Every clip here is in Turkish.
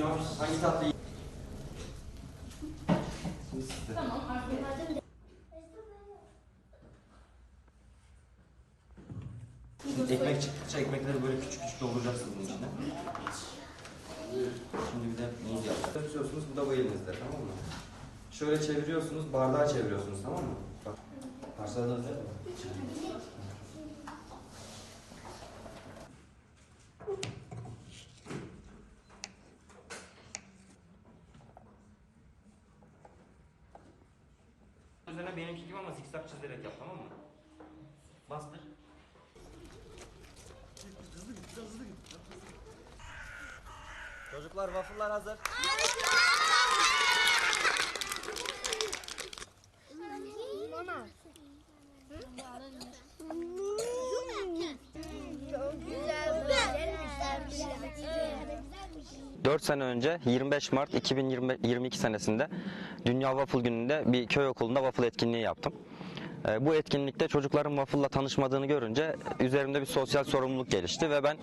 bugün hangi tatlıyı Ekmek çıktıkça ekmekleri böyle küçük küçük dolduracaksınız bunun içine. Şimdi bir de muz yapacağız. Tutuyorsunuz, bu da bu elinizde tamam mı? Şöyle çeviriyorsunuz, bardağı çeviriyorsunuz tamam mı? Bak, parçaladınız değil mi? Üzerine benimki gibi ama zikzak çizerek yap tamam mı? Bastır. Çocuklar waffle'lar hazır. Dört sene önce 25 Mart 2022 senesinde Dünya Waffle Günü'nde bir köy okulunda waffle etkinliği yaptım. Ee, Bu etkinlikte çocukların waffle'la tanışmadığını görünce üzerimde bir sosyal sorumluluk gelişti ve ben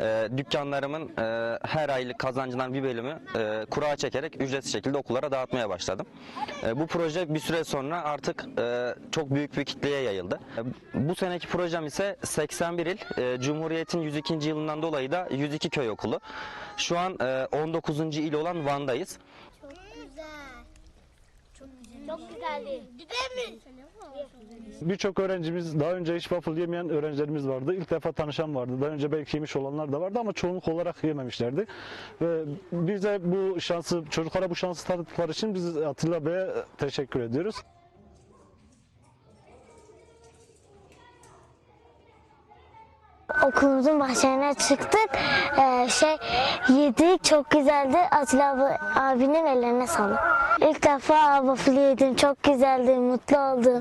e, dükkanlarımın e, her aylık kazancından bir bölümü e, kura çekerek ücretsiz şekilde okullara dağıtmaya başladım. E, bu proje bir süre sonra artık e, çok büyük bir kitleye yayıldı. E, bu seneki projem ise 81 il, e, Cumhuriyet'in 102. yılından dolayı da 102 köy okulu. Şu an e, 19. il olan Van'dayız. Çok güzel. Çok güzel. Çok güzeldi. Güzel mi? Birçok öğrencimiz daha önce hiç waffle yemeyen öğrencilerimiz vardı. İlk defa tanışan vardı. Daha önce belki yemiş olanlar da vardı ama çoğunluk olarak yememişlerdi. Ve bize bu şansı, çocuklara bu şansı tanıttıkları için biz Atilla Bey'e teşekkür ediyoruz. Okulumuzun bahçelerine çıktık. Ee, şey yedik çok güzeldi. Atilla abi, abinin ellerine sağlık. İlk defa waffle yedim. Çok güzeldi. Mutlu oldum.